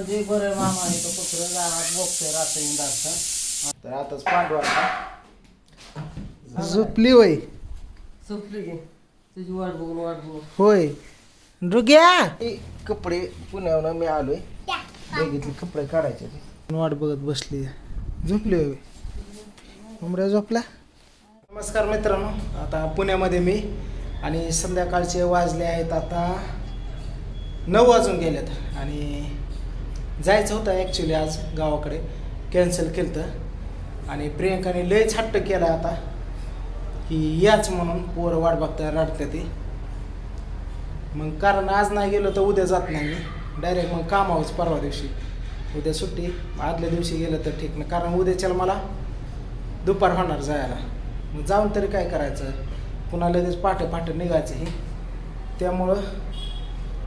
म्हणजे बरं मामा इथं कुत्रं गावात बघतोय रात्री इंदाचं तर आताच पांडवा झोपली वय सुटली की. तुझी वाट बघून वाट बघून. होय. रुग्या कपडे पुण्याहून मी आलोय. बघितले कपडे काढायचे ते. वाट बघत बसली. झोपली होय. उमऱ्या झोपला? नमस्कार मित्रांनो. आता पुण्यामध्ये मी आणि संध्याकाळचे वाजले आहेत आता नऊ वाजून गेलेत. आणि जायचं होतं ॲक्च्युली आज गावाकडे. कॅन्सल केलं तर आणि प्रियंकाने लयच हट्ट केला आता. की याच म्हणून पोरं वाट बघता रडते ती. मग कारण आज नाही गेलो तर उद्या जात नाही मी. डायरेक्ट मग कामावंच परवा दिवशी. उद्या सुट्टी. आदल्या दिवशी गेलं तर ठीक. नाही कारण उद्याच्याला मला दुपार होणार जायला. मग जाऊन तरी काय करायचं? पुन्हा लगेच पाठ पाठ निघायचं हे. त्यामुळं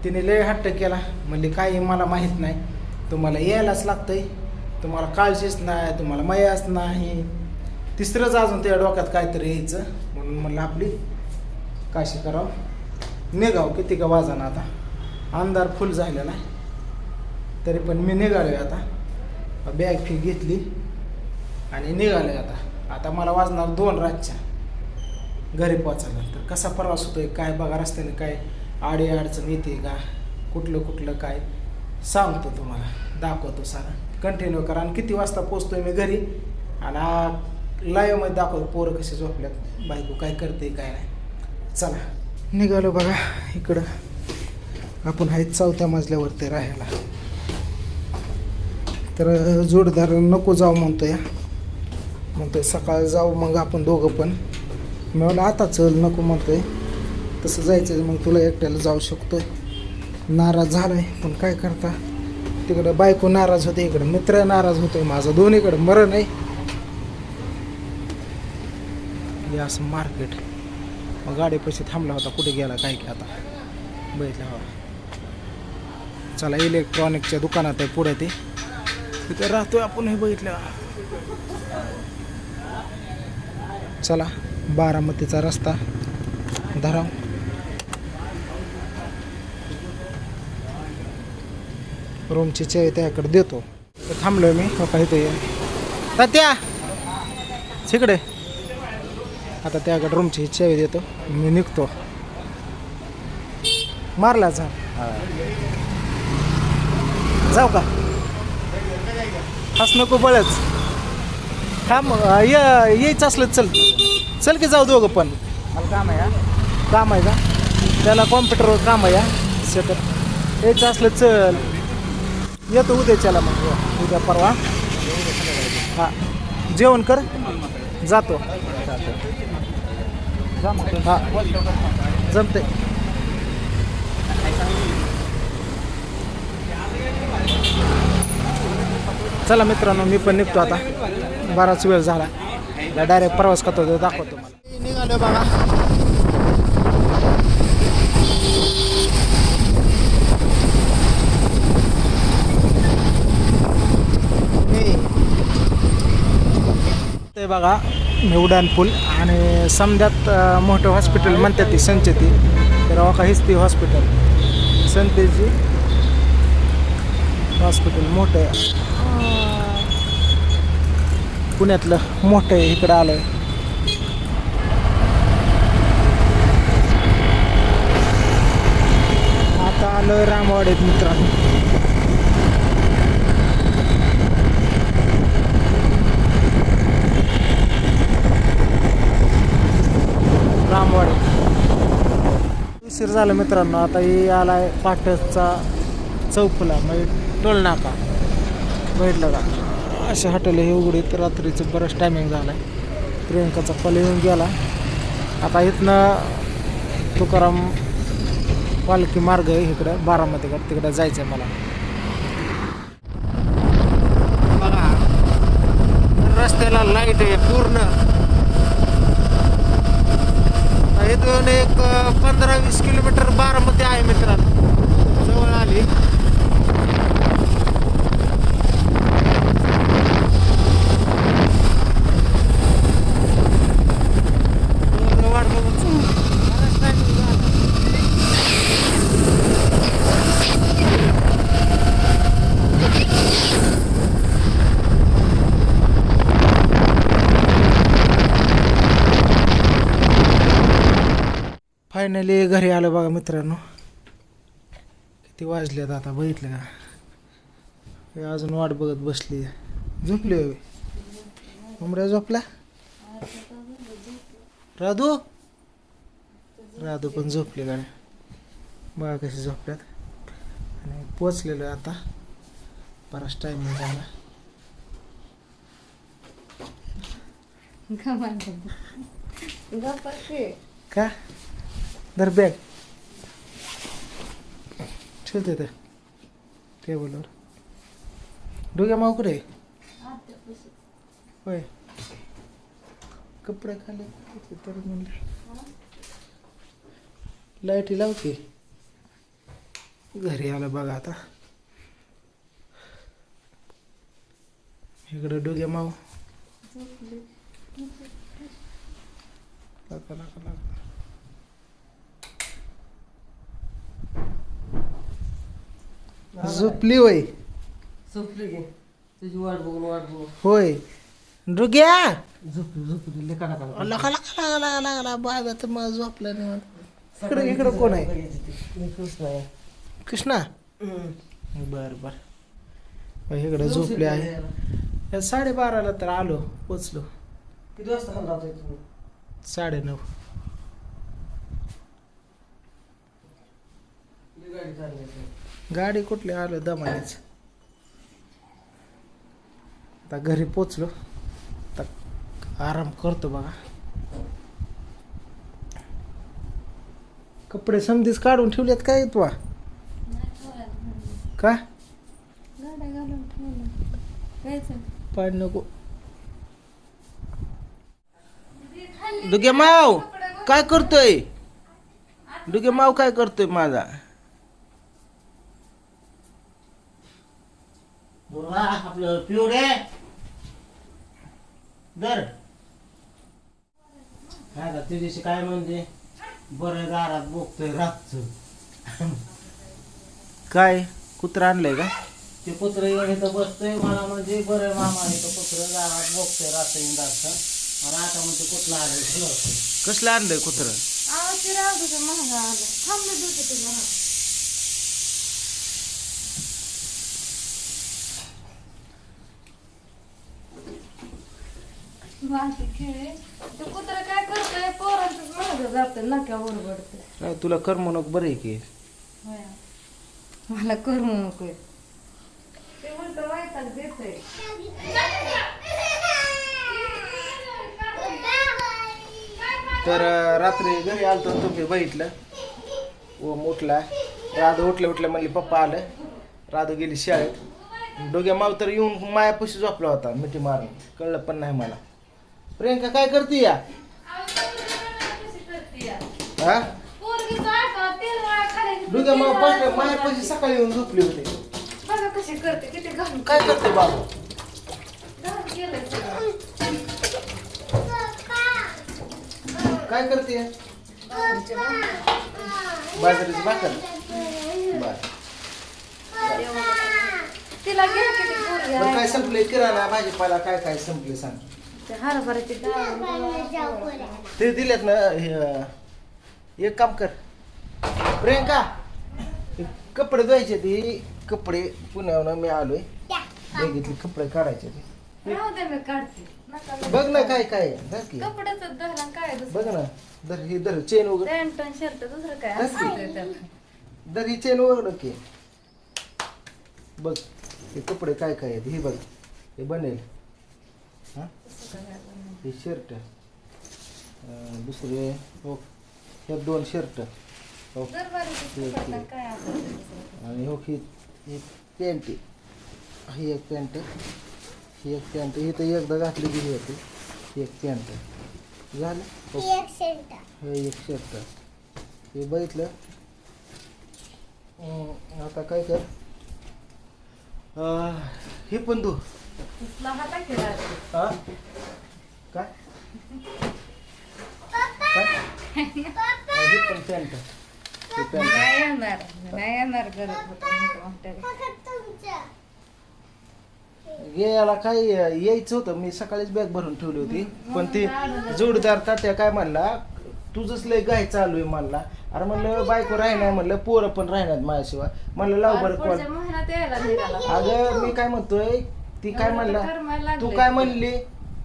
तिने लय हट्ट केला. म्हणजे काही मला माहीत नाही. तुम्हाला यायलाच लागतंय. तुम्हाला काळजीच नाही तुम्हाला मयाच नाही. तिसरंच अजून त्या डोक्यात काहीतरी यायचं. म्हणून म्हणलं आपली काशी करावं. निघाव किती का वाजाना आता. अंधार फुल झालेला आहे. तरी पण मी निघालोय आता. बॅग फी घेतली आणि निघालोय आता. आता मला वाजणार दोन रातच्या. घरी पोचायला तर कसा प्रवास होतोय काय बघा रस्त्याने काय आडी अडचण येते का? कुठलं कुठलं काय? सांगतो तुम्हाला दाखवतो सारं. कंटिन्यू करा आणि किती वाजता पोचतोय मी घरी? आणि लाईव्हमध्ये दाखवतो पोरं कसे झोपल्यात बायको काय करते काय नाही. चला. निघालो बघा इकडं. आपण आहेत चौथ्या मजल्यावरती राहायला. तर जोडदार नको जाऊ म्हणतो या म्हणतोय सकाळ जाऊ मग आपण दोघं पण. मी म्हणलं आता चल नको म्हणतोय. तसं जायचं मग तुला एकट्याला जाऊ शकतोय. नाराज झालाय पण काय करता? तिकडं बायको नाराज होते इकडं मित्र नाराज होतोय माझं दोन्हीकडं मरण आहे. असं मार्केट. मग गाडी पैसे थांबला होता कुठे गेला काय की आता बघितलं हवा चला इलेक्ट्रॉनिकच्या दुकानात आहे पुढे ते. तिथे राहतोय आपण हे बघितलं. चला बारामतीचा रस्ता. धराव. रूमची चावी त्याकडे देतो. तर थांबलोय मी. हो का इथे तात्या! तिकडे आता त्याकडे रूमची चावी देतो. मी निघतो. मारला जा. जाऊ का? हस नको बळच. थांब ये यायचं असलं चल. चल की जाऊ दोघं पण. मला काम आहे काम आहे का? त्याला कॉम्प्युटरवर काम आहे हा. सेटअप यायचं असलं चल. येतो उद्याच्याला मग. हो, उद्या परवा. हां. जेवण कर. जातो. हां. जमते चला मित्रांनो मी पण निघतो आता. बराच वेळ झाला. डायरेक्ट प्रवास करतो तो दाखवतो मला. निघालो बघा हे. ते बघा मी उड्डाण पूल आणि समजात मोठं हॉस्पिटल म्हणतात ती संचेती. तर बघा हीच ती हॉस्पिटल संतेजी हॉस्पिटल मोठं आहे. पुण्यातलं मोठं आहे इकडं आलं आता आलं रामवाडीत मित्रांनो. उशीर झालं मित्रांनो. आता हे आलाय पाटसचा चौफुला. म्हणजे टोलनाका बैठला बघितलं का? असे हॉटेल हे उघडीत रात्रीचं बरंच टायमिंग झालं आहे प्रियंकाचा कॉल येऊन गेला. आता इथनं तुकाराम पालखी मार्ग आहे इकडं. बारामतीकडं तिकडं जायचं आहे मला. बघा. रस्त्याला लाइट आहे पूर्ण. इथून एक पंधरा वीस किलोमीटर बारामती आहे मित्रांनो. जवळ आली वाट बघून बराच timing झाला. फायनली घरी आलं बघा मित्रांनो. किती वाजलेत आता बघितलं का? हे अजून वाट बघत बसली. झोपली उमऱ्या झोपला? राधू? राधू पण झोपली गाड्या बघा कशी झोपल्यात. आणि पोचलेलो आता. बराच टायमिंग झाला. का? धर बॅग. ठेवते तर टेबलवर. डोक्या माव कुठे? होय. कपडे खाली तर म्हणले. लाईटी लावते. घरी आलं बघा आता. इकडं डोक्या माव लागा लागा लागा. झोपली होय. झोपली की. तुझी वाट बघून वाट बघून. होय. डोग्या झोपली झोपली. लेखा नका लगा लगा लगा लगा लागला बाबा तर मग झोपला नाही मला. इकडं इकडं कोण आहे? आहे कृष्णा. बर बर. इकडं झोपले आहे. साडेबाराला तर आलो पोचलो. किती वाजता खाली राहतोय तुम्ही साडेनऊ ही गाडी कुठली आलो दमानेच. आता घरी पोचलो. आता आराम करतो बघा. कपडे समधीच काढून ठेवलेत काय तू का? पाड नको. डुगे माव काय करतोय? डुगे माव काय करतोय माझा? बुर्रा आपलं पिवडे दर. काय का तुझ्याशी काय म्हणजे बरं दारात बोगतोय रातच. काय? कुत्रा आणलंय का? ते कुत्र येऊन इथं बसतोय मला म्हणजे बरं मामा इथं कुत्र दारात बोगतोय रात्र इंदाचं आणि आता म्हणजे कुठलं आलं? ठरवतोय कसलं आणलंय कुत्र? महागा आलं. थांबलं दुसरं तुझं बाकी खेळ. ते कुत्र काय करतोय जातं राव, तुला करमणूक बरं आहे की? मला करू नको ते देतोय. तर अं, रात्री घरी आलतो तुम्ही बघितलं. व उठला राधू उठल्या उठल्या म्हणली पप्पा आलं. राधू गेली शाळेत. डोग्या माव तर येऊन मायापाशी झोपला होता मिठी मारून. कळलं पण नाही मला. प्रियंका काय करते या? हा? पाठ सकाळी येऊन झोपली होती. बघा कशी करते किती काय करते बाबा? घालून केलंय सगळं. काय करते आमच्या बाबा. बाजरीची भाकर. बर. तिला घ्या किती पोरगी बरं काय आहे. संपले किराणा भाजीपाला काय काय संपले सांग. ते हरभऱ्याची डाळ ते दिलेत ना हे एक काम कर. प्रियंका हे कपडे धुवायचे ते. कपडे पुण्याहून मी आलोय. बघितले कपडे काढायचे ते. राहू दे मी काढते. नका मी- बघ ना काय काय आहे. धर की. कपड्याचं धरलं काय बघ ना धर ही धर चेन वगैरे. पॅन्ट आणि शर्ट दुसरं काय? धर ही चेन वगैरे की बघ हे कपडे काय काय आहेत हे बघ. हे बनेल. हा? हे शर्ट दुसरे हो हे दोन शर्ट हो. आणि हो ही पॅन्ट ही एक पॅन्ट ही एक पॅन्ट ही तर एकदा घातली गेली होती. ही एक पॅन्ट झालं? हो. हे एक शर्ट हे बघितलं? आता काय कर? हे पण तू हा काय काय? अं, हे पण पॅन्ट हे पॅन्ट नाही येणार नाही याला काय यायचं होतं मी सकाळीच बॅग भरून ठेवली होती. पण ते जोडदार तात्या काय म्हणला तुझंच लय गाय चालू आहे म्हणला. अरे म्हणलं बायको राहणार म्हणलं पोरं पण राहणार माझ्याशिवाय. म्हणलं लाव बरं कॉल पुढच्या महिन्यात यायला निघाला अगं मी काय म्हणतोय ती काय तर म्हणला लागलंय. तू काय म्हणली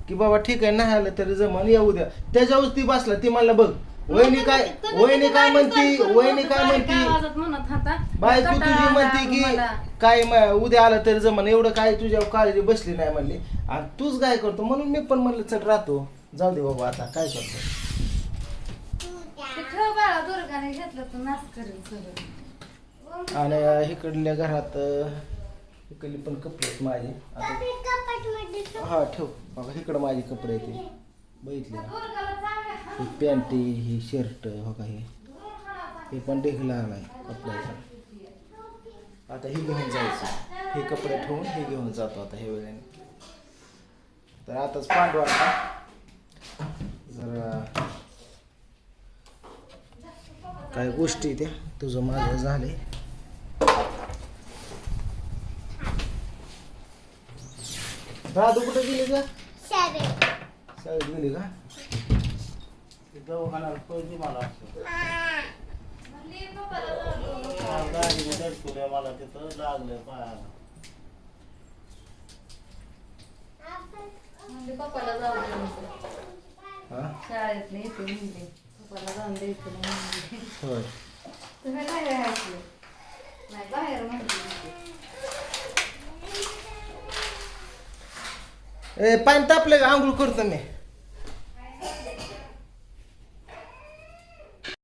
की बाबा ठीक आहे नाही आलं तरी जमन येऊ द्या. त्याच्यावर ती बसला ती म्हणला बघ वहिनी काय वहिनी काय म्हणती वहिनी काय म्हणती? बायको तुझी म्हणते की. काय म- उद्या आलं तरी जमन एवढं काय तुझ्यावर काळजी बसली नाही म्हणली. आणि तूच काय करतो म्हणून मी पण म्हणलं चल राहतो. जाऊ दे बाबा आता काय करतो? ते बाळा दुर्गाने घेतलं तर नाच करेल सगळं. आणि इकडल्या घरात इकडली पण कपडे आहेत माझे. आता हा ठेव. बघा इकडं माझे कपडे आहेत हे. बघितले? ही पॅन्टी ही शर्ट हो का हे. हे पण ढेकला आलाय कपड्याचा. आता हे घेऊन जायचं. हे कपडे ठेवून हे घेऊन जातो आता हे वेळेने. तर आताच पांडवाला जरा काय गोष्टी त्या? तुझं माझं झाले राधू कुठे गेली का शाळेत. गेली का? दवाखान्यात पैसे मला असतो म्हणली पप्पाला जाऊ दे. गाडी दडकुल्या मला तिथं लागलं पायाला म्हणली पप्पाला जाऊ दे म्हणते. हा? शाळेतले येते म्हणले. पप्पाला जाऊन द्यायचं नाही म्हणले. होय तुम्ही काय काय ऐकलं नाही बाहेर म्हणते ए पाणी तापलं का आंघोळ करतो मी